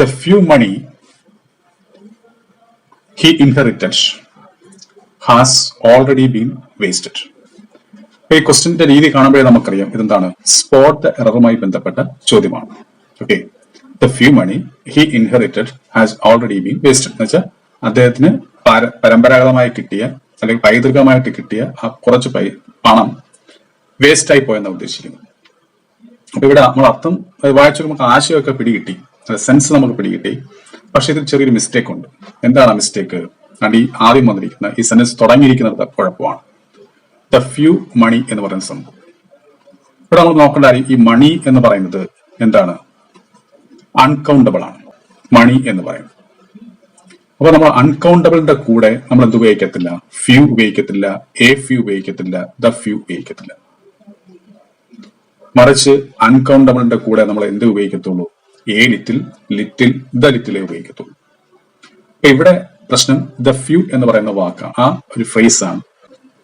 the few money he inherited has already been wasted. ഈ ക്വസ്റ്റിന്റെ രീതി കാണുമ്പോഴേ നമുക്കറിയാം ഇതെന്താണ്? സ്പോട്ട് എററുമായി ബന്ധപ്പെട്ട ചോദ്യമാണ്. Okay the few money he inherited has already been wasted എന്ന് വെച്ചാൽ അദ്ദേഹത്തിന് പരമ്പരാഗതമായി കിട്ടിയ അല്ലെങ്കിൽ പൈതൃകമായിട്ട് കിട്ടിയ ആ കുറച്ച് പൈ പണം വേസ്റ്റായി പോയെന്നാണ് ഉദ്ദേശിക്കുന്നത്. അപ്പൊ ഇവിടെ നമ്മൾ അർത്ഥം വായിച്ചു നമുക്ക് ആശയമൊക്കെ പിടികിട്ടി. സെൻസ് നമുക്ക് പിടികിട്ടി. പക്ഷെ ഇതിൽ ചെറിയൊരു മിസ്റ്റേക്ക് ഉണ്ട്. എന്താണ് ആ മിസ്റ്റേക്ക് ഈ ആദ്യം വന്നിരിക്കുന്ന ഈ സെൻസ് തുടങ്ങിയിരിക്കുന്നത് കുഴപ്പമാണ്. ദ ഫ്യൂ മണി എന്ന് പറയുന്ന സംഭവം. ഇവിടെ നമ്മൾ നോക്കേണ്ട കാര്യം ഈ മണി എന്ന് പറയുന്നത് എന്താണ്? അൺകൗണ്ടബിൾ ആണ്. മണി എന്ന് പറയുന്നത്. അപ്പൊ നമ്മൾ അൺകൗണ്ടബിളിന്റെ കൂടെ നമ്മൾ എന്ത് ഉപയോഗിക്കത്തില്ല? ഫ്യൂ ഉപയോഗിക്കത്തില്ല. എ ഫ്യൂ ഉപയോഗിക്കത്തില്ല. ദ ഫ്യൂ ഉപയോഗിക്കത്തില്ല. മറിച്ച് അൺകൗണ്ടബിളിന്റെ കൂടെ നമ്മൾ എന്ത് ഉപയോഗിക്കത്തുള്ളൂ? എ ലിറ്റിൽ ലിറ്റിൽ ദ ലിറ്റിലേ ഉപയോഗിക്കത്തുള്ളൂ. അപ്പൊ ഇവിടെ പ്രശ്നം ദ ഫ്യൂ എന്ന് പറയുന്ന വാക്ക്. ആ ഒരു ഫ്രേസ് ആണ്.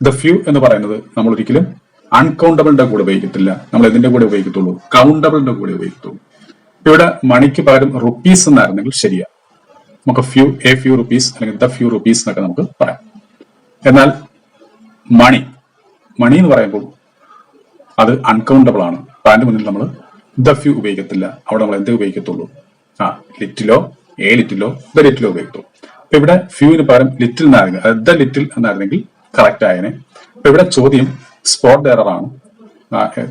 ദ ഫ്യൂ എന്ന് പറയുന്നത് നമ്മൾ ഒരിക്കലും അൺകൗണ്ടബിളിന്റെ കൂടെ ഉപയോഗിക്കത്തില്ല. നമ്മൾ ഇതിന്റെ കൂടെ ഉപയോഗിക്കത്തുള്ളൂ? കൗണ്ടബിളിന്റെ കൂടെ ഉപയോഗിക്കത്തുള്ളൂ. ഇവിടെ മണിക്ക് പകരം റുപ്പീസ് എന്നായിരുന്നെങ്കിൽ ശരിയാ. നമുക്ക് ഫ്യൂ എ ഫ്യൂ റുപ്പീസ് അല്ലെങ്കിൽ ദ ഫ്യൂ റുപ്പീസ് എന്നൊക്കെ നമുക്ക് പറയാം. എന്നാൽ മണി മണി എന്ന് പറയുമ്പോൾ അത് അൺകൗണ്ടബിൾ ആണ്. അതിന്റെ മുന്നിൽ നമ്മൾ ദ ഫ്യൂ ഉപയോഗിക്കത്തില്ല. അവിടെ നമ്മൾ എന്തേ ഉപയോഗിക്കത്തുള്ളൂ? ആ ലിറ്റിലോ എ ലിറ്റിലോ ദ ലിറ്റിലോ ഉപയോഗിക്കത്തുള്ളൂ. അപ്പൊ ഇവിടെ ഫ്യൂവിന് പകരം ലിറ്റിൽ എന്നായിരുന്നു. ദ ലിറ്റിൽ എന്നായിരുന്നെങ്കിൽ കറക്റ്റ് ആയനെ. അപ്പൊ ഇവിടെ ചോദ്യം സ്പോട്ട് എറർ ആണ്.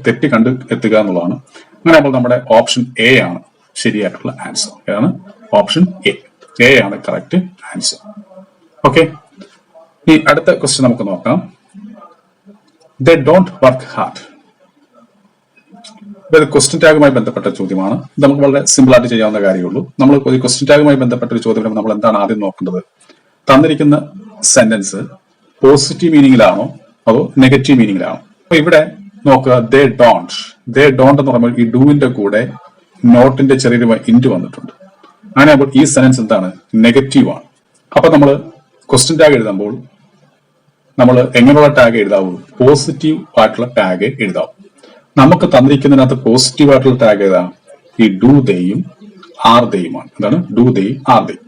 തെറ്റ് കണ്ട് എത്തുക എന്നുള്ളതാണ്. അങ്ങനെ നമ്മൾ നമ്മുടെ ഓപ്ഷൻ എ ആണ് ശരിയായിട്ടുള്ള ആൻസർ ഏതാണ് ഓപ്ഷൻ എ എ ആണ് കറക്റ്റ് ആൻസർ ഓക്കെ ഈ അടുത്ത ക്വസ്റ്റ്യൻ നമുക്ക് നോക്കാം. ദ ഡോണ്ട് വർക്ക് ഹാർഡ് ഇത് ക്വസ്റ്റ്യൻ ടാഗുമായി ബന്ധപ്പെട്ട ചോദ്യമാണ്. നമുക്ക് വളരെ സിമ്പിൾ ആയിട്ട് ചെയ്യാവുന്ന കാര്യമുള്ളൂ. നമ്മൾ ഒരു ക്വസ്റ്റ്യൻ ടാഗുമായി ബന്ധപ്പെട്ട ഒരു ചോദ്യം നമ്മൾ എന്താണ് ആദ്യം നോക്കേണ്ടത്? തന്നിരിക്കുന്ന സെന്റൻസ് പോസിറ്റീവ് മീനിങ്ങിലാണോ അതോ നെഗറ്റീവ് മീനിങ്ങിലാണോ അപ്പൊ ഇവിടെ നോക്കുക ദേ ഡോണ്ട് ദേ ഡോണ്ട് എന്ന് പറയുമ്പോൾ ഈ ഡൂവിന്റെ കൂടെ നോട്ടിന്റെ ചെറിയൊരു ഇന്റ് വന്നിട്ടുണ്ട്. അങ്ങനെ അപ്പോൾ ഈ സെന്റൻസ് എന്താണ്? നെഗറ്റീവ് ആണ്. അപ്പൊ നമ്മൾ ക്വസ്റ്റ്യൻ ടാഗ് എഴുതുമ്പോൾ നമ്മൾ എങ്ങനെയുള്ള ടാഗ് എഴുതാവൂ? പോസിറ്റീവ് ആയിട്ടുള്ള ടാഗ് എഴുതാവൂ. നമുക്ക് തന്നിരിക്കുന്നതിനകത്ത് പോസിറ്റീവ് ആയിട്ടുള്ള ടാഗ് ഏതാ? ഈ ഡു ദയും ആർ ദയുമാണ് എന്താണ്? ഡു ദയും ആർ ദയും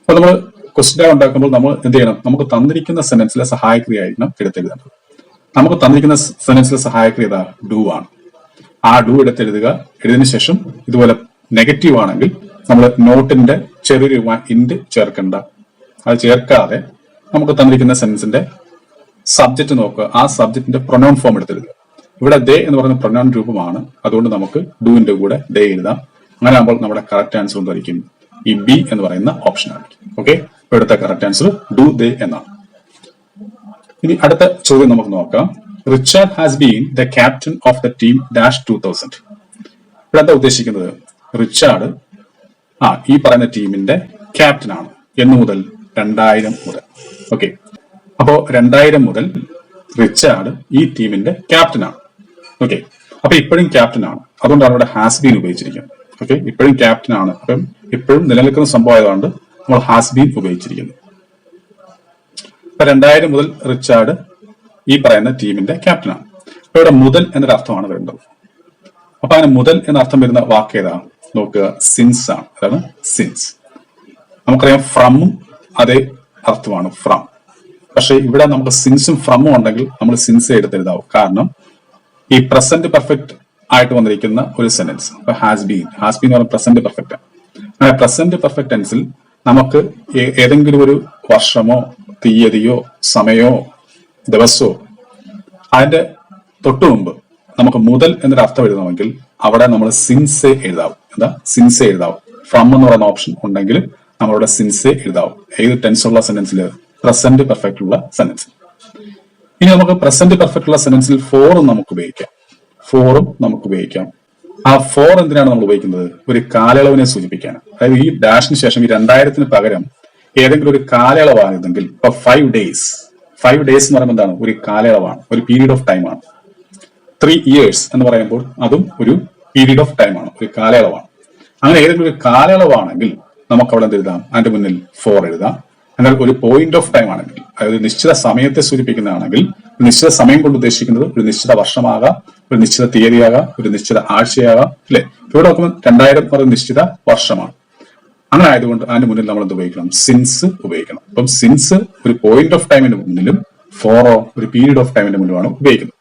അപ്പൊ നമ്മൾ ക്വസ്റ്റ്യൻ ടാഗ് ഉണ്ടാക്കുമ്പോൾ നമ്മൾ എന്ത് ചെയ്യണം? നമുക്ക് തന്നിരിക്കുന്ന സെന്റൻസിലെ സഹായക്രിയായിരിക്കണം എടുത്തെഴുതേണ്ടത് നമുക്ക് തന്നിരിക്കുന്ന സെന്റൻസിലെ സഹായക്രിയ ഏതാ? ഡു ആണ്. ആ ഡു എടുത്തെഴുതുക. എഴുതിയതിനു ശേഷം ഇതുപോലെ നെഗറ്റീവ് ആണെങ്കിൽ നമ്മൾ നോട്ടിന്റെ ചെറിയൊരു ഇൻഡ് ചേർക്കണ്ട. അത് ചേർക്കാതെ നമുക്ക് തന്നിരിക്കുന്ന സെന്റൻസിന്റെ സബ്ജക്റ്റ് നോക്കുക. ആ സബ്ജക്റ്റിന്റെ പ്രൊനൗൺ ഫോം എടുത്തെഴുതുക. ഇവിടെ ദേ എന്ന് പറയുന്ന പ്രൊനൗൺ രൂപമാണ്. അതുകൊണ്ട് നമുക്ക് ഡൂവിന്റെ കൂടെ ദേ എഴുതാം. അങ്ങനെ ആകുമ്പോൾ നമ്മുടെ കറക്റ്റ് ആൻസർ എന്തായിരിക്കും? ഈ ബി എന്ന് പറയുന്ന ഓപ്ഷൻ ആയിരിക്കും. ഓക്കെ ഇവിടുത്തെ കറക്റ്റ് ആൻസർ ഡു ദേ എന്നാണ്. ഇനി അടുത്ത ചോദ്യം നമുക്ക് നോക്കാം. Richard has been the captain of the team dash two thousand ഇവിടെ എന്താ ഉദ്ദേശിക്കുന്നത്? റിച്ചാർഡ് ആ ഈ പറയുന്ന ടീമിന്റെ ക്യാപ്റ്റൻ ആണ്. എന്ന് മുതൽ രണ്ടായിരം മുതൽ. ഓക്കെ അപ്പോ രണ്ടായിരം മുതൽ റിച്ചാർഡ് ഈ ടീമിന്റെ ക്യാപ്റ്റൻ ആണ്. ഓക്കെ അപ്പൊ ഇപ്പോഴും ക്യാപ്റ്റൻ ആണ്. അതുകൊണ്ടാണ് ഇവിടെ ഹാസ് ബീൻ ഉപയോഗിച്ചിരിക്കുന്നത് ഓക്കെ ഇപ്പോഴും ക്യാപ്റ്റൻ ആണ്. അപ്പം ഇപ്പോഴും നിലനിൽക്കുന്ന സംഭവം ആയതുകൊണ്ട് നമ്മൾ ഹാസ് ബീൻ ഉപയോഗിച്ചിരിക്കുന്നത് ഇപ്പൊ രണ്ടായിരം മുതൽ റിച്ചാർഡ് ഈ പറയുന്ന ടീമിന്റെ ക്യാപ്റ്റനാണ് അപ്പൊ ഇവിടെ മുതൽ എന്നൊരു അർത്ഥമാണ് വരേണ്ടത് അപ്പൊ അതിന് മുതൽ എന്ന അർത്ഥം വരുന്ന വാക്ക് ഏതാ? നോക്കുക. സിൻസ് ആണ്. അതാണ് സിൻസ് നമുക്കറിയാം ഫ്രമും അതേ അർത്ഥമാണ് ഫ്രം പക്ഷെ ഇവിടെ നമുക്ക് സിൻസും ഫ്രമും ഉണ്ടെങ്കിൽ നമ്മൾ സിൻസ് എടുത്തെഴുതാവും കാരണം ഈ പ്രസന്റ് പെർഫെക്റ്റ് ആയിട്ട് വന്നിരിക്കുന്ന ഒരു sentence has been has been എന്ന് പ്രസന്റ് പെർഫെക്റ്റ് ആണ് പ്രസന്റ് പെർഫെക്റ്റ് ടെൻസിൽ നമുക്ക് ഏതെങ്കിലും ഒരു വർഷമോ തീയതിയോ സമയമോ ദിവസമോ അതിന്റെ തൊട്ടു മുമ്പ് നമുക്ക് മുതൽ എന്നൊരു അർത്ഥം എഴുതണമെങ്കിൽ അവിടെ നമ്മൾ സിൻസെ എഴുതാവും. എന്താ? സിൻസെ എഴുതാവും. ഫ്രം എന്ന് പറയുന്ന ഓപ്ഷൻ ഉണ്ടെങ്കിൽ നമ്മളിവിടെ സിൻസെ എഴുതാവും. ഏത് ടെൻസ് ഉള്ള സെന്റൻസിൽ പ്രസന്റ് പെർഫെക്റ്റ് ഉള്ള സെന്റൻസ് ഇനി നമുക്ക് പ്രസന്റ് പെർഫെക്റ്റ് ഉള്ള സെന്റൻസിൽ ഫോറും നമുക്ക് ഉപയോഗിക്കാം. ഫോറും നമുക്ക് ഉപയോഗിക്കാം. ആ ഫോർ എന്തിനാണ് നമ്മൾ ഉപയോഗിക്കുന്നത്? ഒരു കാലയളവിനെ സൂചിപ്പിക്കാൻ അതായത് ഈ ഡാഷിന് ശേഷം ഈ രണ്ടായിരത്തിന് പകരം ഏതെങ്കിലും ഒരു കാലയളവാണിതെങ്കിൽ ഇപ്പൊ ഫൈവ് ഡേയ്സ് ഫൈവ് ഡേയ്സ് എന്ന് പറയുമ്പോൾ എന്താണ്? ഒരു കാലയളവാണ്. ഒരു പീരീഡ് ഓഫ് ടൈം ആണ്. ത്രീ ഇയേഴ്സ് എന്ന് പറയുമ്പോൾ അതും ഒരു പീരീഡ് ഓഫ് ടൈം ആണ്. ഒരു കാലയളവാണ്. അങ്ങനെ ഏതെങ്കിലും ഒരു കാലയളവാണെങ്കിൽ നമുക്ക് അവിടെ എന്ത് എഴുതാം? അതിന്റെ മുന്നിൽ ഫോർ എഴുതാം. എന്നാൽ ഒരു പോയിന്റ് ഓഫ് ടൈം ആണെങ്കിൽ അതായത് ഒരു നിശ്ചിത സമയത്തെ സൂചിപ്പിക്കുന്നതാണെങ്കിൽ ഒരു നിശ്ചിത സമയം കൊണ്ട് ഉദ്ദേശിക്കുന്നത് ഒരു നിശ്ചിത വർഷമാകാം ഒരു നിശ്ചിത തീയതിയാകാം ഒരു നിശ്ചിത ആഴ്ചയാകാം അല്ലെ? ഇവിടെ നോക്കുമ്പോൾ രണ്ടായിരം എന്ന് പറയുന്നത് നിശ്ചിത വർഷമാണ്. അങ്ങനെ ആയതുകൊണ്ട് അതിന് മുന്നിൽ നമ്മൾ എന്ത് ഉപയോഗിക്കണം? സിൻസ് ഉപയോഗിക്കണം. അപ്പം സിൻസ് ഒരു പോയിന്റ് ഓഫ് ടൈമിന് മുന്നിലും ഫോറോ ഒരു പീരീഡ് ഓഫ് ടൈമിന്റെ മുന്നിലുമാണ് ഉപയോഗിക്കുന്നത്.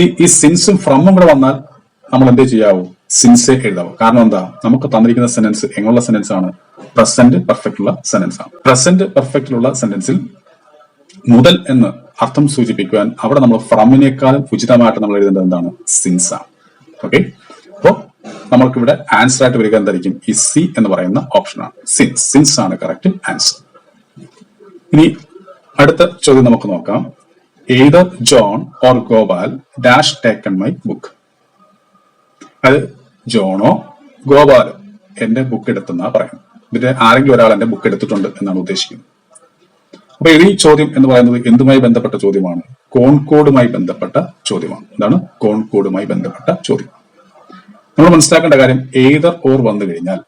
ഈ ഈ സിൻസും ഫ്രമും കൂടെ വന്നാൽ നമ്മൾ എന്തേ ചെയ്യാവൂ? സിൻസ് എഴുതാവൂ. കാരണം എന്താ? നമുക്ക് തന്നിരിക്കുന്ന സെന്റൻസ് എങ്ങനെയുള്ള സെന്റൻസ് ആണ്? പ്രസന്റ് പെർഫെക്റ്റ് ഉള്ള സെന്റൻസ് ആണ്. പ്രസന്റ് പെർഫെക്റ്റിലുള്ള സെന്റൻസിൽ മുതൽ എന്ന് അർത്ഥം സൂചിപ്പിക്കുവാൻ അവിടെ നമ്മൾ ഫ്രമിനേക്കാളും ഉചിതമായിട്ട് നമ്മൾ എഴുതേണ്ടത് എന്താണ്? സിൻസ് ആണ്. ഓക്കെ അപ്പോ നമ്മൾക്ക് ഇവിടെ ആൻസർ ആയിട്ട് വരിക എന്തായിരിക്കും? ഈ സി എന്ന് പറയുന്ന ഓപ്ഷനാണ് സിൻസ് സിൻസ് ആണ് കറക്റ്റ് ആൻസർ ഇനി അടുത്ത ചോദ്യം നമുക്ക് നോക്കാം. Either John or Gopal dash taken my book അത് ജോണോ ഗോപാലോ എന്റെ ബുക്ക് എടുത്തെന്നാ പറയുന്നത്. ഇതിന്റെ ആരെങ്കിലും ഒരാൾ എന്റെ ബുക്ക് എടുത്തിട്ടുണ്ട് എന്നാണ് ഉദ്ദേശിക്കുന്നത്. അപ്പൊ ഈ ചോദ്യം എന്ന് പറയുന്നത് എന്തുമായി ബന്ധപ്പെട്ട ചോദ്യമാണ്? കോൺകോഡുമായി ബന്ധപ്പെട്ട ചോദ്യമാണ്. എന്താണ്? കോൺകോഡുമായി ബന്ധപ്പെട്ട ചോദ്യം. നമ്മൾ മനസ്സിലാക്കേണ്ട കാര്യം ഏതർ ഓർ വന്നു കഴിഞ്ഞാൽ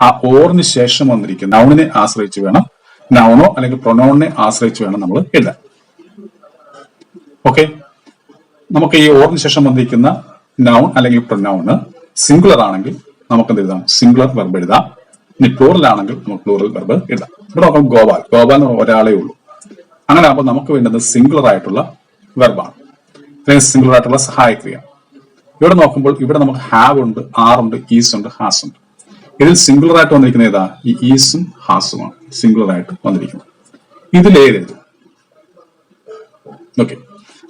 ആ ഓറിന് ശേഷം വന്നിരിക്കുന്ന നൗണിനെ ആശ്രയിച്ച് വേണം നൗണോ അല്ലെങ്കിൽ പ്രൊനൗണിനെ ആശ്രയിച്ച് വേണം നമ്മൾ എഴുതാൻ. ഓക്കെ നമുക്ക് ഈ ഓറിന് ശേഷം വന്നിരിക്കുന്ന നൗൺ അല്ലെങ്കിൽ പ്രൊനൗണ് സിംഗുലർ ആണെങ്കിൽ നമുക്ക് എന്ത് എഴുതാം? സിംഗുലർ വെർബ് എഴുതാം. ഇനി പ്ലൂറൽ ആണെങ്കിൽ നമുക്ക് പ്ലൂറൽ വെർബ് ഇടാം. ഇവിടെ നോക്കാം ഗോപാൽ. ഗോപാൽ എന്ന് ഒരാളേ ഉള്ളൂ. അങ്ങനെ ആകുമ്പോൾ നമുക്ക് വേണ്ടത് സിംഗുലർ ആയിട്ടുള്ള വെർബാണ് അല്ലെങ്കിൽ സിംഗുലർ ആയിട്ടുള്ള സഹായക്രിയ. ഇവിടെ നോക്കുമ്പോൾ ഇവിടെ നമുക്ക് ഹാവ് ഉണ്ട് ആർ ഉണ്ട് ഈസ് ഉണ്ട് ഹാസ് ഉണ്ട്. ഇതിൽ സിംഗുലർ ആയിട്ട് വന്നിരിക്കുന്ന ഏതാ? ഈ ഈസും ഹാസുമാണ് സിംഗുലർ ആയിട്ട് വന്നിരിക്കുന്നത്. ഇതിൽ ഏതെഴുതും ഓക്കെ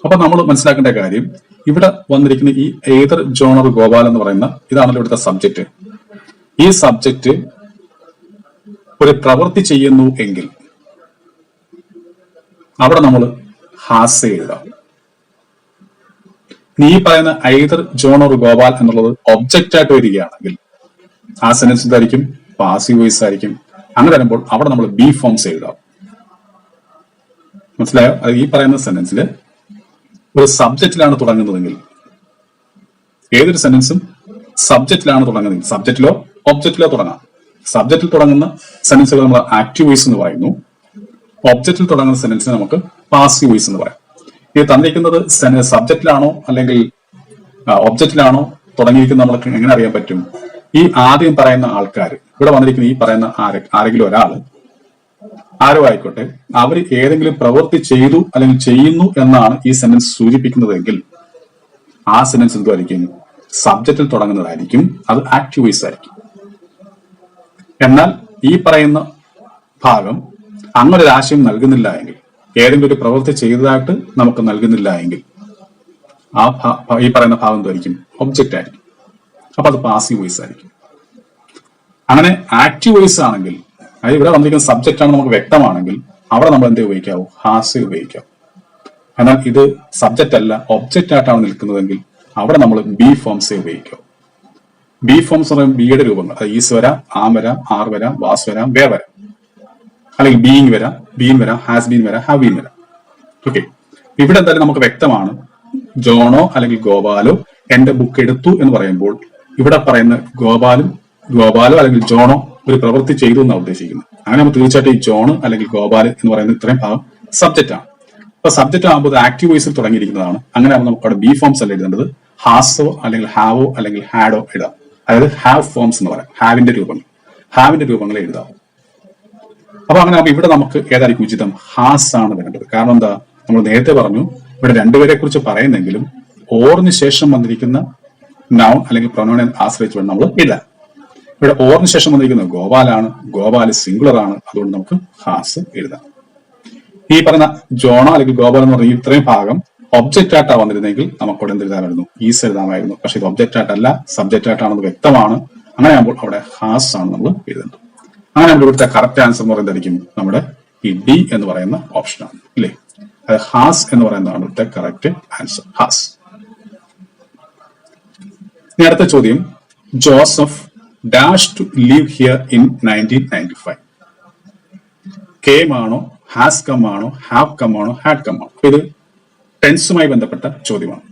അപ്പൊ നമ്മൾ മനസ്സിലാക്കേണ്ട കാര്യം ഇവിടെ വന്നിരിക്കുന്ന ഈ ഏതർ ജോണർ ഗോപാൽ എന്ന് പറയുന്ന ഇതാണല്ലോ ഇവിടുത്തെ സബ്ജക്റ്റ് ഈ സബ്ജക്റ്റ് ഒരു പ്രവൃത്തി ചെയ്യുന്നു എങ്കിൽ അവിടെ നമ്മൾ ഹാസ് എഴുതാം. നീ പറയുന്ന ഐതർ ഓർ ഗോപാൽ എന്നുള്ളത് ഒബ്ജക്റ്റ് ആയിട്ട് വരികയാണെങ്കിൽ ആ സെന്റൻസ് എന്തായിരിക്കും? പാസീവ് വോയിസ് ആയിരിക്കും. അങ്ങനെ വരുമ്പോൾ അവിടെ നമ്മൾ ബി ഫോംസ് എഴുതാം. മനസ്സിലായോ? അത് ഈ പറയുന്ന സെന്റൻസിൽ ഒരു സബ്ജക്റ്റിലാണ് തുടങ്ങുന്നതെങ്കിൽ ഏതൊരു സെന്റൻസും സബ്ജക്റ്റിലാണ് തുടങ്ങുന്നത് സബ്ജക്റ്റിലോ ഒബ്ജക്റ്റിലോ തുടങ്ങാം. സബ്ജക്റ്റിൽ തുടങ്ങുന്ന സെന്റൻസുകൾ നമ്മൾ ആക്റ്റീവ് വോയിസ് എന്ന് പറയുന്നു. ഒബ്ജക്റ്റിൽ തുടങ്ങുന്ന സെന്റൻസിനെ നമുക്ക് പാസീവ് വോയിസ് എന്ന് പറയാം. ഇത് തന്നിരിക്കുന്നത് സബ്ജക്റ്റിലാണോ അല്ലെങ്കിൽ ഒബ്ജക്റ്റിലാണോ തുടങ്ങിയിരിക്കുന്നത് നമ്മൾക്ക് എങ്ങനെ അറിയാൻ പറ്റും? ഈ ആദ്യം പറയുന്ന ആൾക്കാർ ഇവിടെ വന്നിരിക്കുന്ന ഈ പറയുന്ന ആരെ ആരെങ്കിലും ഒരാൾ ആരോ ആയിക്കോട്ടെ അവർ ഏതെങ്കിലും പ്രവൃത്തി ചെയ്തു അല്ലെങ്കിൽ ചെയ്യുന്നു എന്നാണ് ഈ സെന്റൻസ് സൂചിപ്പിക്കുന്നതെങ്കിൽ ആ സെന്റൻസ് എന്തുമായിരിക്കും സബ്ജക്റ്റിൽ തുടങ്ങുന്നതായിരിക്കും. അത് ആക്റ്റീവ് വോയിസ് ആയിരിക്കും. എന്നാൽ ഈ പറയുന്ന ഭാഗം അങ്ങനൊരു ആശയം നൽകുന്നില്ല എങ്കിൽ ഏതെങ്കിലും ഒരു പ്രവൃത്തി ചെയ്തതായിട്ട് നമുക്ക് നൽകുന്നില്ല എങ്കിൽ ആ ഈ പറയുന്ന ഭാഗം എന്തായിരിക്കും ഒബ്ജക്റ്റ് ആയിരിക്കും. അപ്പൊ അത് പാസീവ് വോയിസ് ആയിരിക്കും. അങ്ങനെ ആക്റ്റീവ് വോയിസ് ആണെങ്കിൽ അതായത് ഇവിടെ വന്നിരിക്കുന്ന സബ്ജക്റ്റ് ആണ് നമുക്ക് വ്യക്തമാണെങ്കിൽ അവിടെ നമ്മൾ എന്ത് ഉപയോഗിക്കാവൂ? ഹാസ് ഉപയോഗിക്കാം എന്നാൽ ഇത് സബ്ജക്റ്റ് അല്ല ഒബ്ജക്റ്റ് ആയിട്ടാണ് നിൽക്കുന്നതെങ്കിൽ അവിടെ നമ്മൾ ബി ഫോംസേ ഉപയോഗിക്കാം ബി ഫോംസ് എന്ന് പറയുമ്പോൾ ബിയുടെ രൂപങ്ങൾ. അത് ഈസ് ആമര ആർവര വാസ്വര ആർ വരാം വാസ് വരാം വേർ വരാം. അല്ലെങ്കിൽ ബീയിങ് വര ബീൻ വര ഹാസ് ബീൻ വര ഹാവ് ബീൻ വര. ഓക്കെ ഇവിടെ എന്തായാലും നമുക്ക് വ്യക്തമാണ്. ജോണോ അല്ലെങ്കിൽ ഗോപാലോ എന്റെ ബുക്ക് എടുത്തു എന്ന് പറയുമ്പോൾ ഇവിടെ പറയുന്ന ഗോപാലും ഗോപാലോ അല്ലെങ്കിൽ ജോണോ ഒരു പ്രവൃത്തി ചെയ്തു എന്നാണ് ഉദ്ദേശിക്കുന്നത്. അങ്ങനെ നമ്മൾ തീർച്ചയായിട്ടും ഈ ജോണ് അല്ലെങ്കിൽ ഗോപാൽ എന്ന് പറയുന്ന ഇത്രയും ഭാഗം സബ്ജക്റ്റ് ആണ്. അപ്പൊ സബ്ജക്റ്റ് ആകുമ്പോൾ ആക്റ്റീവ് വോയിസിൽ തുടങ്ങിയിരിക്കുന്നതാണ്. അങ്ങനെ നമുക്ക് അവിടെ ബി ഫോംസ് അല്ല എഴുതേണ്ടത്? ഹാസോ അല്ലെങ്കിൽ ഹാവോ അല്ലെങ്കിൽ ഹാഡോ എഴുതാം. അതായത് ഹാവ് ഫോംസ് എന്ന് പറയാം. ഹാവിന്റെ രൂപങ്ങൾ. ഹാവിന്റെ രൂപങ്ങൾ എഴുതാം. അപ്പൊ അങ്ങനെ അപ്പൊ ഇവിടെ നമുക്ക് ഏതായിരിക്കും ഉചിതം? ഹാസ് ആണ് വരേണ്ടത് കാരണം എന്താ? നമ്മൾ നേരത്തെ പറഞ്ഞു ഇവിടെ രണ്ടുപേരെ കുറിച്ച് പറയുന്നെങ്കിലും ഓറിന് ശേഷം വന്നിരിക്കുന്ന നൗൺ അല്ലെങ്കിൽ പ്രൊനൗണെ ആശ്രയിച്ച് വേണം നമ്മൾ എഴുതാൻ ഇവിടെ ഓറിന് ശേഷം വന്നിരിക്കുന്ന ഗോപാലാണ് ഗോപാൽ സിംഗുലർ ആണ്. അതുകൊണ്ട് നമുക്ക് ഹാസ് എഴുതാം. ഈ പറഞ്ഞ ജോണ അല്ലെങ്കിൽ ഗോപാൽ എന്ന് പറഞ്ഞ ഇത്രയും ഭാഗം ഒബ്ജക്റ്റ് ആയിട്ടാണ് വന്നിരുന്നെങ്കിൽ നമുക്ക് അവിടെ എന്ത് എഴുതാമായിരുന്നു ഈസ് എഴുതാമായിരുന്നു. പക്ഷെ ഇത് ഒബ്ജക്റ്റ് ആയിട്ടല്ല സബ്ജക്റ്റ് ആയിട്ടാണെന്ന് വ്യക്തമാണ്. അങ്ങനെ ആകുമ്പോൾ അവിടെ ഹാസ് ആണ് നമ്മൾ എഴുതേണ്ടത്. അങ്ങനെ നമ്മുടെ ഇവിടുത്തെ കറക്റ്റ് ആൻസർ എന്ന് പറയുന്നതായിരിക്കും നമ്മുടെ ഈ ഡി എന്ന് പറയുന്ന ഓപ്ഷനാണ് അല്ലേ? അത് ഹാസ് എന്ന് പറയുന്നതാണ് ഇവിടുത്തെ കറക്റ്റ് ആൻസർ ഹാസ് ഇനി അടുത്ത ചോദ്യം. Joseph dash to leave here in nineteen ninety five K ആണോ ഹാസ് കം ആണോ ഹാവ് കം ആണോ ഹാഡ് കം ആണോ? ഇത് ടെൻസുമായി ബന്ധപ്പെട്ട ചോദ്യമാണ്.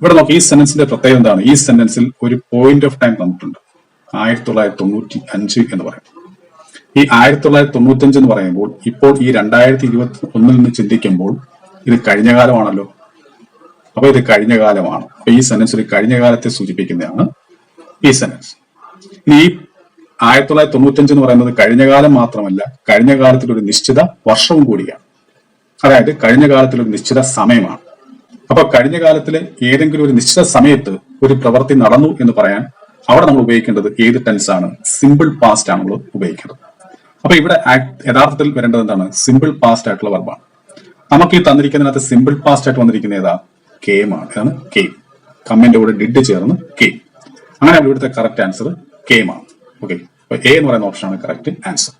ഇവിടെ നോക്കി ഈ സെന്റൻസിന്റെ പ്രത്യേകത എന്താണ്? ഈ സെന്റൻസിൽ ഒരു പോയിന്റ് ഓഫ് ടൈം തന്നിട്ടുണ്ട് ആയിരത്തി തൊള്ളായിരത്തി തൊണ്ണൂറ്റി അഞ്ച് എന്ന് പറയും. ഈ ആയിരത്തി തൊള്ളായിരത്തി തൊണ്ണൂറ്റി അഞ്ച് എന്ന് പറയുമ്പോൾ ഇപ്പോൾ ഈ രണ്ടായിരത്തി ഇരുപത്തി ഒന്നിൽ നിന്ന് ചിന്തിക്കുമ്പോൾ ഇത് കഴിഞ്ഞ കാലമാണല്ലോ അപ്പൊ ഇത് കഴിഞ്ഞ കാലമാണ് അപ്പൊ ഈ സെന്റൻസ് ഒരു കഴിഞ്ഞ കാലത്തെ സൂചിപ്പിക്കുന്നതാണ് ഈ സെന്റൻസ് ഇനി ഈ ആയിരത്തി തൊള്ളായിരത്തി തൊണ്ണൂറ്റി അഞ്ച് എന്ന് പറയുന്നത് കഴിഞ്ഞ കാലം മാത്രമല്ല കഴിഞ്ഞ കാലത്തിൽ ഒരു നിശ്ചിത വർഷവും കൂടിയാണ്. അതായത് കഴിഞ്ഞ കാലത്തിൽ ഒരു നിശ്ചിത സമയമാണ്. അപ്പൊ കഴിഞ്ഞ കാലത്തിലെ ഏതെങ്കിലും ഒരു നിശ്ചിത സമയത്ത് ഒരു പ്രവൃത്തി നടന്നു എന്ന് പറയാൻ അവിടെ നമ്മൾ ഉപയോഗിക്കേണ്ടത് ഏത് ടെൻസ് ആണ്? സിമ്പിൾ പാസ്റ്റ് ആണ് നമ്മൾ ഉപയോഗിക്കേണ്ടത്. അപ്പൊ ഇവിടെ യഥാർത്ഥത്തിൽ വരേണ്ടത് എന്താണ്? സിമ്പിൾ പാസ്റ്റ് ആയിട്ടുള്ള വർബാണ് നമുക്ക് ഈ തന്നിരിക്കുന്നതിനകത്ത് സിമ്പിൾ പാസ്റ്റ് ആയിട്ട് വന്നിരിക്കുന്ന ഏതാ? കെയിം ആണ്. ഇതാണ് കെയിം കമ്മിന്റെ കൂടെ ഡിഡ് ചേർന്ന് കെയിം അങ്ങനെ ഇവിടുത്തെ കറക്റ്റ് ആൻസർ കെയിം ആണ്. ഓക്കെ എ എന്ന് പറയുന്ന ആണ് correct answer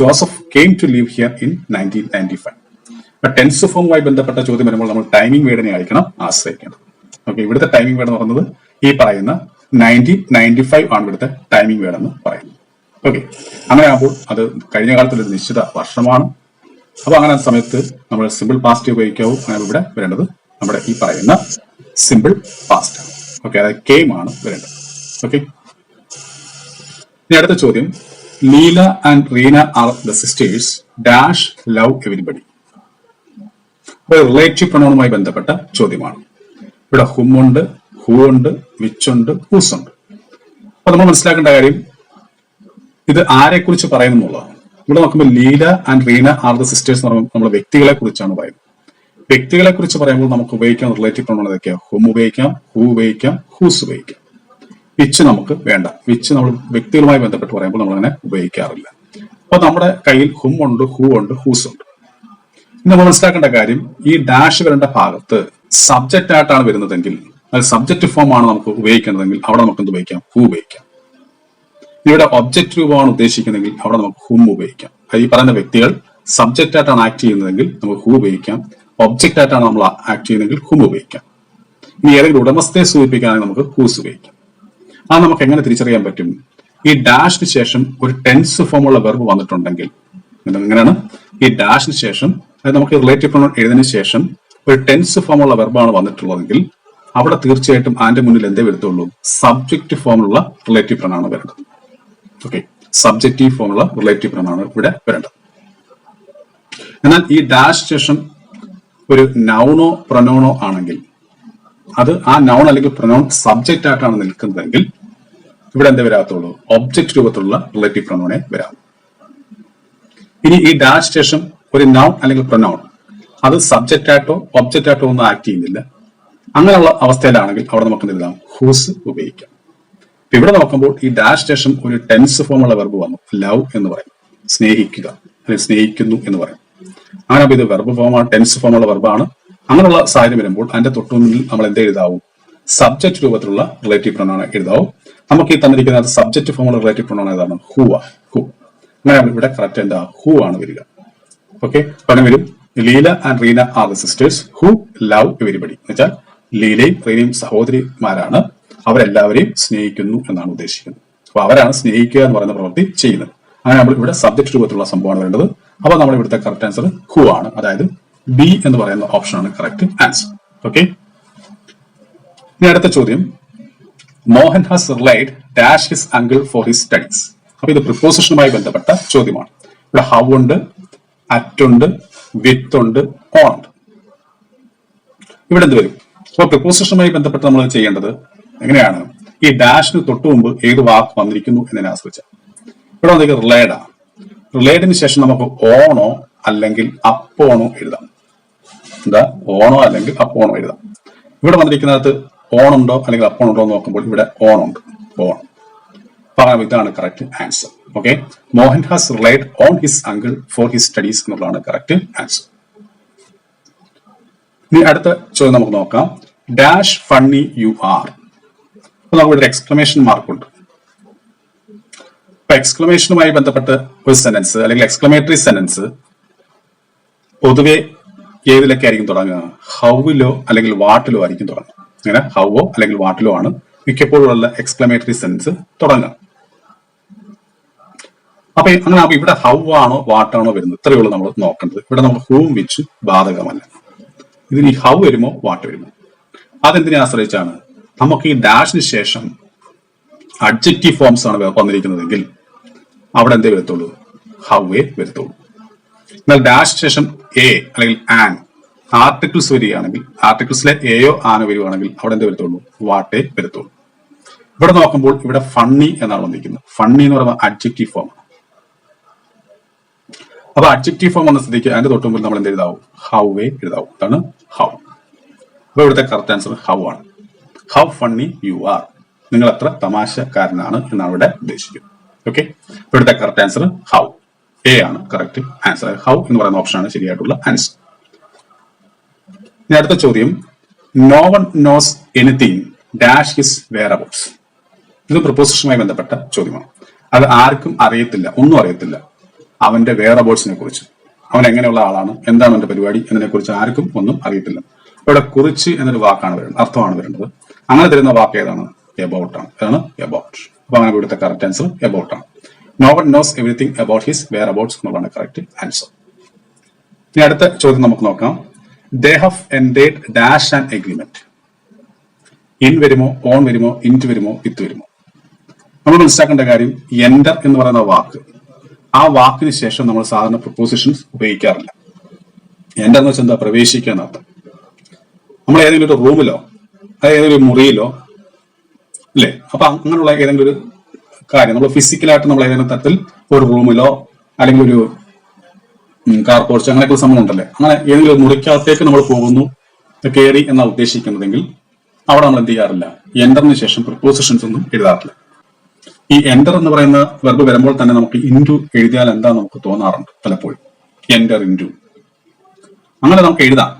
Joseph came to live here in nineteen ninety five tense ഫോമുമായി ബന്ധപ്പെട്ട ചോദ്യം വരുമ്പോൾ നമ്മൾ ടൈമിംഗ് വേർഡിനെ ആയിരിക്കണം ആശ്രയിക്കേണ്ടത്. ഓക്കെ ഇവിടുത്തെ ടൈമിംഗ് വേർഡ് എന്ന് പറയുന്നത് ഈ പറയുന്ന നയന്റീൻ നയന്റി ഫൈവ് ആണ് ഇവിടുത്തെ ടൈമിംഗ് വേർഡ് എന്ന് പറയുന്നത്. ഓക്കെ അങ്ങനെ ആകുമ്പോൾ അത് കഴിഞ്ഞ കാലത്തിൽ ഒരു നിശ്ചിത വർഷമാണ്. അപ്പൊ അങ്ങനെ സമയത്ത് നമ്മൾ സിമ്പിൾ പാസ്റ്റ് ഉപയോഗിക്കാവൂ. അങ്ങനെ ഇവിടെ വരേണ്ടത് നമ്മുടെ ഈ പറയുന്ന സിമ്പിൾ പാസ്റ്റ് ഓക്കെ അതായത് കെയിം ആണ് വരേണ്ടത്. ഓക്കെ ഇനി അടുത്ത ചോദ്യം. Leela and Reena are the sisters dash love everybody relative പ്രണോണുമായി ബന്ധപ്പെട്ട ചോദ്യമാണ്. ഇവിടെ ഹും ഉണ്ട് ഹൂ ഉണ്ട് വിച്ചുണ്ട് ഹൂസ് ഉണ്ട് അപ്പൊ നമ്മൾ മനസ്സിലാക്കേണ്ട കാര്യം ഇത് ആരെക്കുറിച്ച് പറയുന്നുള്ളതാണ് ഇവിടെ നോക്കുമ്പോൾ Leela and Reena are the sisters എന്ന് പറയുമ്പോൾ നമ്മൾ വ്യക്തികളെ കുറിച്ചാണ് പറയുന്നത്. വ്യക്തികളെ കുറിച്ച് പറയുമ്പോൾ നമുക്ക് ഉപയോഗിക്കാം റിലേറ്റീവ് പ്രണോൺ ഏതൊക്കെയാ? ഹും ഉപയോഗിക്കാം ഹൂ ഉപയോഗിക്കാം ഹൂസ് ഉപയോഗിക്കാം. വിച്ച് നമുക്ക് വേണ്ട. വിച്ച് നമ്മൾ വ്യക്തികളുമായി ബന്ധപ്പെട്ട് പറയുമ്പോൾ നമ്മൾ അങ്ങനെ ഉപയോഗിക്കാറില്ല. അപ്പൊ നമ്മുടെ കയ്യിൽ ഹും ഉണ്ട് ഹൂ ഉണ്ട് ഹൂസ് ഉണ്ട്. നമ്മൾ മനസ്സിലാക്കേണ്ട കാര്യം ഈ ഡാഷ് വരേണ്ട ഭാഗത്ത് സബ്ജക്റ്റ് ആയിട്ടാണ് വരുന്നതെങ്കിൽ അത് സബ്ജക്റ്റ് ഫോം ആണ് നമുക്ക് ഉപയോഗിക്കേണ്ടതെങ്കിൽ അവിടെ നമുക്ക് എന്ത് ഉപയോഗിക്കാം? ഹൂ ഉപയോഗിക്കാം. ഇവിടെ ഒബ്ജക്റ്റ് രൂപമാണ് ഉദ്ദേശിക്കുന്നതെങ്കിൽ അവിടെ നമുക്ക് ഹും ഉപയോഗിക്കാം. ഈ പറയുന്ന വ്യക്തികൾ സബ്ജക്റ്റ് ആയിട്ടാണ് ആക്ട് ചെയ്യുന്നതെങ്കിൽ നമുക്ക് ഹൂ ഉപയോഗിക്കാം. ഒബ്ജക്റ്റ് ആയിട്ടാണ് നമ്മൾ ആക്ട് ചെയ്യുന്നതെങ്കിൽ ഹും ഉപയോഗിക്കാം. ഇനി ഏതെങ്കിലും ഉടമസ്ഥയെ സൂചിപ്പിക്കുകയാണെങ്കിൽ നമുക്ക് ഹൂസ് ഉപയോഗിക്കാം. അത് നമുക്ക് എങ്ങനെ തിരിച്ചറിയാൻ പറ്റും? ഈ ഡാഷിന് ശേഷം ഒരു ടെൻസ് ഫോമുള്ള വെർബ് വന്നിട്ടുണ്ടെങ്കിൽ എങ്ങനെയാണ്? ഈ ഡാഷിന് ശേഷം അതായത് നമുക്ക് റിലേറ്റീവ് പ്രൊണൗൺ എഴുതിയതിനു ശേഷം ഒരു ടെൻസ് ഫോമുള്ള വെർബാണ് വന്നിട്ടുള്ളതെങ്കിൽ അവിടെ തീർച്ചയായിട്ടും ആന്റെ മുന്നിൽ എന്തേ വരത്തുള്ളൂ? സബ്ജക്റ്റ് ഫോമുള്ള റിലേറ്റീവ് പ്രണാണ് വരേണ്ടത്. ഓക്കെ സബ്ജക്റ്റീവ് ഫോമുള്ള റിലേറ്റീവ് പ്രണാണ് ഇവിടെ വരേണ്ടത്. എന്നാൽ ഈ ഡാഷ് ശേഷം ഒരു നൗണോ പ്രൊനൗണോ ആണെങ്കിൽ അത് ആ നൗൺ അല്ലെങ്കിൽ പ്രൊനൗൺ സബ്ജക്റ്റ് ആയിട്ടാണ് നിൽക്കുന്നതെങ്കിൽ ഇവിടെ എന്തേ വരാത്തുള്ളൂ? ഒബ്ജക്റ്റ് രൂപത്തിലുള്ള റിലേറ്റീവ് പ്രണോണേ വരാം. ഇനി ഈ ഡാഷ് ശേഷം ഒരു നൗൺ അല്ലെങ്കിൽ പ്രൊനൗൺ അത് സബ്ജക്റ്റ് ആയിട്ടോ ഒബ്ജക്റ്റ് ആയിട്ടോ ഒന്നും ആക്ട് ചെയ്യുന്നില്ല. അങ്ങനെയുള്ള അവസ്ഥയിലാണെങ്കിൽ അവിടെ നമുക്ക് എന്ത് എഴുതാം? ഹൂസ് ഉപയോഗിക്കാം. ഇവിടെ നോക്കുമ്പോൾ ഈ ഡാഷ് ശേഷം ഒരു ടെൻസ് ഫോമുള്ള വെർബ് വന്നു. ലവ് എന്ന് പറയും. സ്നേഹിക്കുക അല്ലെങ്കിൽ സ്നേഹിക്കുന്നു എന്ന് പറയും. അങ്ങനെ ഇത് വെർബ് ഫോമാണ് ടെൻസ് ഫോമുള്ള വെർബാണ് അങ്ങനെയുള്ള സാഹചര്യം വരുമ്പോൾ അതിന്റെ തൊട്ടുമുന്നിൽ നമ്മൾ എന്ത് എഴുതാവും? സബ്ജക്ട് രൂപത്തിലുള്ള റിലേറ്റീവ് പ്രൊണൗൺ എഴുതാവും. നമുക്ക് ഈ തന്നിരിക്കുന്ന സബ്ജക്ട് ഫോമുള്ള റിലേറ്റീവ് പ്രൊണൗൺ ഏതാണ്? ഹൂ ആ ഹൂ അങ്ങനെ ഇവിടെ കറക്റ്റ് എന്താ? ഹൂ ആണ് വരിക. ഓക്കെ പണം വരും. Leela and Reena are the sisters who love everybody എന്ന് വെച്ചാൽ ലീലയും റീനയും സഹോദരിമാരാണ്. അവരെല്ലാവരെയും സ്നേഹിക്കുന്നു എന്നാണ് ഉദ്ദേശിക്കുന്നത്. അപ്പൊ അവരാണ് സ്നേഹിക്കുക എന്ന് പറയുന്ന പ്രവൃത്തി ചെയ്യുന്നത്. അങ്ങനെ നമ്മൾ ഇവിടെ സബ്ജക്ട് രൂപത്തിലുള്ള സംഭവമാണ് വേണ്ടത്. അപ്പൊ നമ്മൾ ഇവിടുത്തെ കറക്റ്റ് ആൻസർ ഹു ആണ്. അതായത് ബി എന്ന് പറയുന്ന ഓപ്ഷനാണ് കറക്റ്റ് ആൻസർ ഓക്കെ ഇനി അടുത്ത ചോദ്യം. Mohan has relied dash his uncle for his studies അപ്പൊ ഇത് പ്രിപ്പോസിഷനുമായി ബന്ധപ്പെട്ട ചോദ്യമാണ്. ഇവിടെ ഹൗ ഉണ്ട് അറ്റ് ഉണ്ട് വിത്ത് ഉണ്ട് ഓൺ ഇവിടെ എന്ത് വരും? അപ്പൊ പ്രിപ്പോസിഷനുമായി ബന്ധപ്പെട്ട് നമ്മൾ ചെയ്യേണ്ടത് എങ്ങനെയാണ്? ഈ ഡാഷിന് തൊട്ടു മുമ്പ് ഏത് വാക്ക് വന്നിരിക്കുന്നു എന്നതിനെ ആശ്രയിച്ച ഇവിടെ വന്നിട്ട് റിലേഡ് റിലേഡിന് ശേഷം നമുക്ക് ഓണോ അല്ലെങ്കിൽ അപ്പോണോ എഴുതാം. എന്താ? ഓണോ അല്ലെങ്കിൽ അപ്പോണോ എഴുതാം. ഇവിടെ വന്നിരിക്കുന്നത് ഓണുണ്ടോ അല്ലെങ്കിൽ അപ്പോണുണ്ടോ എന്ന് നോക്കുമ്പോൾ ഇവിടെ ഓണുണ്ട്. ഓണം പറയാം ഇതാണ് correct answer okay Mohan has relied on his uncle for his studies എന്നുള്ളതാണ് കറക്റ്റ് ആൻസർ ഇനി അടുത്ത ചോദ്യം നമുക്ക് നോക്കാം. ഡാഷ് ഫണ്ണി യു ആർ അപ്പൊ നമുക്ക് ഇവിടെ എക്സ്ക്ലമേഷൻ മാർക്കുണ്ട് അപ്പൊ എക്സ്ക്ലമേഷനുമായി ബന്ധപ്പെട്ട് ഒരു സെന്റൻസ് അല്ലെങ്കിൽ എക്സ്ക്ലമേറ്ററി സെന്റൻസ് പൊതുവെ ഏതിലൊക്കെ ആയിരിക്കും തുടങ്ങുക? ഹൗവിലോ അല്ലെങ്കിൽ വാട്ടിലോ ആയിരിക്കും തുടങ്ങുക. അങ്ങനെ ഹൗവോ അല്ലെങ്കിൽ വാട്ടിലോ ആണ് മിക്കപ്പോഴും ഉള്ള എക്സ്ക്ലമേറ്ററി സെന്റൻസ് തുടങ്ങുക. അപ്പൊ അങ്ങനെ ഇവിടെ ഹൗ ആണോ വാട്ടാണോ വരുന്നത്? ഇത്രയേ ഉള്ളൂ നമ്മൾ നോക്കേണ്ടത്. ഇവിടെ നമ്മൾ ഹൂം വെച്ച് ബാധകമല്ല. ഇതിന് ഈ ഹൗ വരുമോ വാട്ട് വരുമോ? അതെന്തിനെ ആശ്രയിച്ചാണ്? നമുക്ക് ഈ ഡാഷിന് ശേഷം അഡ്ജക്റ്റീവ് ഫോംസ് ആണ് വന്നിരിക്കുന്നതെങ്കിൽ അവിടെ എന്തേ വരത്തുള്ളൂ? ഹൗ എ വരത്തുള്ളൂ. എന്നാൽ ഡാഷ് ശേഷം എ അല്ലെങ്കിൽ ആൻ ആർട്ടിക്കിൾസ് വരികയാണെങ്കിൽ ആർട്ടിക്കിൾസിലെ എയോ ആനോ വരികയാണെങ്കിൽ അവിടെ എന്ത് വരത്തുള്ളൂ? വാട്ടേ വരത്തുള്ളൂ. ഇവിടെ നോക്കുമ്പോൾ ഇവിടെ ഫണ്ണി എന്നാണ് വന്നിരിക്കുന്നത്. ഫണ്ണി എന്ന് പറയുമ്പോൾ അഡ്ജക്റ്റീവ് ഫോം അപ്പൊ അഡ്ജക്റ്റീവ് ഫോം വന്ന സ്ഥിതിക്ക് അതിന്റെ തൊട്ട് മുമ്പിൽ നമ്മൾ എന്ത് എഴുതാവും? ഹൗ വേ എഴുതാവും. അതാണ് ഹൗ അപ്പൊ ഇവിടുത്തെ കറക്റ്റ് ആൻസർ ഹൗ ആണ്. ഹൗ ഫണ്ണി യു ആർ നിങ്ങൾ എത്ര തമാശക്കാരനാണ് എന്നാണ് ഇവിടെ ഉദ്ദേശിക്കുന്നത്. ഓക്കെ ഇവിടുത്തെ കറക്റ്റ് ആൻസർ ഹൗ എ ആണ് കറക്റ്റ് ആൻസർ ഹൗ എന്ന് പറയുന്ന ഓപ്ഷനാണ് ശരിയായിട്ടുള്ള ആൻസർ ഇനി അടുത്ത ചോദ്യം. No one knows anything dash his whereabouts ഇത് പ്രപ്പോസിഷനുമായി ബന്ധപ്പെട്ട ചോദ്യമാണ്. അത് ആർക്കും അറിയത്തില്ല ഒന്നും അറിയത്തില്ല. അവന്റെ വേറെ ബോട്ട്സിനെ കുറിച്ച്. അവൻ എങ്ങനെയുള്ള ആളാണ്? എന്താണ് അവന്റെ പരിപാടി എന്നതിനെ കുറിച്ച് ആർക്കും ഒന്നും അറിയത്തില്ല. ഇവിടെ കുറിച്ച് എന്നൊരു വാക്കാണ് വരുന്നത് അർത്ഥമാണ് വരുന്നത്. അങ്ങനെ തരുന്ന വാക്ക് ഏതാണ്? എബൌട്ട് ആണ്. ഏതാണ് എബൌട്ട് അപ്പൊ അങ്ങനെ ഇവിടുത്തെ കറക്റ്റ് ആൻസർ എബൌട്ട് ആണ്. No one knows everything about his whereabouts എന്നുള്ളതാണ് കറക്റ്റ് ആൻസർ ഇനി അടുത്ത ചോദ്യം നമുക്ക് നോക്കാം. They have dash and agreement in വരുമോ ഓൺ വരുമോ ഇന്റ് വരുമോ വിത്ത് വരുമോ? നമ്മൾ മനസ്സിലാക്കേണ്ട കാര്യം എൻഡർ എന്ന് പറയുന്ന വാക്ക് ആ വാക്കിന് ശേഷം നമ്മൾ സാധാരണ പ്രപ്പോസിഷൻസ് ഉപയോഗിക്കാറില്ല. എൻഡർ എന്ന് വെച്ചാൽ എന്താ പ്രവേശിക്കുക എന്നർത്ഥം നമ്മൾ ഏതെങ്കിലും ഒരു റൂമിലോ ഏതെങ്കിലും ഒരു മുറിയിലോ അല്ലേ? അപ്പൊ അങ്ങനെയുള്ള ഏതെങ്കിലും ഒരു കാര്യം നമ്മൾ ഫിസിക്കലായിട്ട് നമ്മൾ ഏതെങ്കിലും തരത്തിൽ ഒരു റൂമിലോ അല്ലെങ്കിൽ ഒരു കാർ പോർച്ച് അങ്ങനെയൊക്കെ സംഭവം ഉണ്ടല്ലേ? അങ്ങനെ ഏതെങ്കിലും ഒരു മുറിക്കകത്തേക്ക് നമ്മൾ പോകുന്നു കയറി എന്നാണ് ഉദ്ദേശിക്കുന്നതെങ്കിൽ അവിടെ നമ്മൾ എന്ത് ചെയ്യാറില്ല? എൻഡറിന് ശേഷം പ്രിപ്പോസിഷൻസ് ഒന്നും എഴുതാറില്ല. ഈ എന്റർ എന്ന് പറയുന്ന വെർബ് വരുമ്പോൾ തന്നെ നമുക്ക് ഇന്റു എഴുതിയാൽ എന്താ നമുക്ക് തോന്നാറുണ്ട് പലപ്പോഴും. എന്റർ ഇന്റു അങ്ങനെ നമുക്ക് എഴുതാം.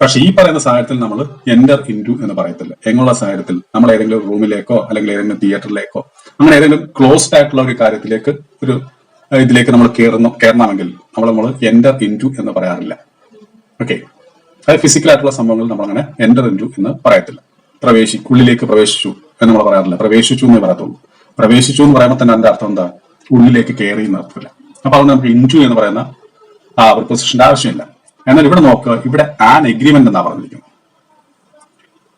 പക്ഷെ ഈ പറയുന്ന സാഹചര്യത്തിൽ നമ്മൾ എന്റർ ഇന്റു എന്ന് പറയത്തില്ല. എങ്ങനെയുള്ള സാഹചര്യത്തിൽ? നമ്മൾ ഏതെങ്കിലും റൂമിലേക്കോ അല്ലെങ്കിൽ ഏതെങ്കിലും തിയേറ്ററിലേക്കോ അങ്ങനെ ഏതെങ്കിലും ക്ലോസ്ഡ് ആയിട്ടുള്ള ഒരു കാര്യത്തിലേക്ക് ഒരു ഇതിലേക്ക് നമ്മൾ കയറുന്നു കയറണമെങ്കിൽ നമ്മൾ നമ്മൾ എന്റർ ഇന്റു എന്ന് പറയാറില്ല. ഓക്കെ അത് ഫിസിക്കൽ ആയിട്ടുള്ള സംഭവങ്ങൾ നമ്മൾ അങ്ങനെ എന്റർ ഇന്റു എന്ന് പറയത്തില്ല. പ്രവേശി ഉള്ളിലേക്ക് പ്രവേശിച്ചു എന്ന് നമ്മൾ പറയാറില്ല. പ്രവേശിച്ചു എന്നേ പറയത്തുള്ളൂ. പ്രവേശിച്ചു എന്ന് പറയുമ്പോൾ തന്നെ അതിന്റെ അർത്ഥം എന്താ? ഉള്ളിലേക്ക് കയറി എന്ന് അർത്ഥമില്ല അപ്പൊ അത് നമുക്ക് ഇന്റു എന്ന് പറയുന്ന ആ പ്രിപ്പോസിഷന്റെ ആവശ്യമില്ല. എന്നാൽ ഇവിടെ നോക്കുക ഇവിടെ ആൻ എഗ്രിമെന്റ് എന്നാ പറഞ്ഞിരിക്കുന്നത്.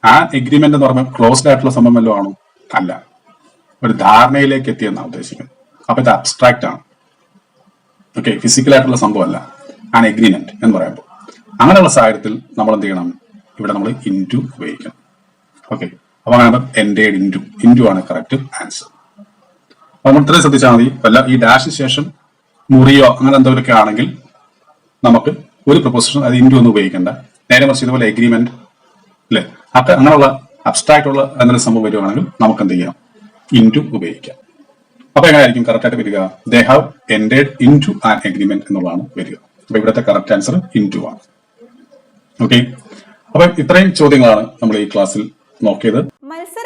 ആൻ എഗ്രിമെന്റ് എന്ന് പറഞ്ഞാൽ ക്ലോസ്ഡ് ആയിട്ടുള്ള സംഭവം വല്ലതും ആണോ? അല്ല. ഒരു ധാരണയിലേക്ക് എത്തിയെന്നാണ് ഉദ്ദേശിക്കുന്നത്. അപ്പൊ ഇത് അബ്സ്ട്രാക്റ്റ് ആണ്. ഓക്കെ ഫിസിക്കൽ ആയിട്ടുള്ള സംഭവമല്ല. ആൻ എഗ്രിമെന്റ് എന്ന് പറയുമ്പോൾ. അങ്ങനെയുള്ള സാഹചര്യത്തിൽ നമ്മൾ എന്ത് ചെയ്യണം? ഇവിടെ നമ്മൾ ഇന്റു ഉപയോഗിക്കണം. ഓക്കെ അപ്പൊ അങ്ങനെ എൻഡേഡ് ഇന്റു ഇന്റു ആണ് കറക്റ്റ് ആൻസർ നമ്മൾ ഇത്രയും ശ്രദ്ധിച്ചാൽ മതി. അല്ല ഈ ഡാഷിന് ശേഷം മുറിയോ അങ്ങനെ എന്തെങ്കിലുമൊക്കെ ആണെങ്കിൽ നമുക്ക് ഒരു പ്രൊപ്പോസിഷൻ അത് ഇൻഡു ഒന്നും ഉപയോഗിക്കണ്ട. നേരെ മറിച്ച് ഇതുപോലെ എഗ്രിമെന്റ് അല്ലെ അപ്പൊ അങ്ങനെയുള്ള അബ്സ്ട്രാക്ട് ഉള്ള എന്തെങ്കിലും സംഭവം വരുവാണെങ്കിൽ നമുക്ക് എന്ത് ചെയ്യാം? ഇൻഡു ഉപയോഗിക്കാം. അപ്പൊ എങ്ങനെയായിരിക്കും? കറക്റ്റ് ആയിട്ട് വരിക. They have ended into an agreement എന്നുള്ളതാണ് വരിക. അപ്പൊ ഇവിടുത്തെ കറക്റ്റ് ആൻസർ ഇൻ ടു ആണ്. ഓക്കെ അപ്പൊ ഇത്രയും ചോദ്യങ്ങളാണ് നമ്മൾ ഈ ക്ലാസ്സിൽ നോക്കിയത്. മത്സര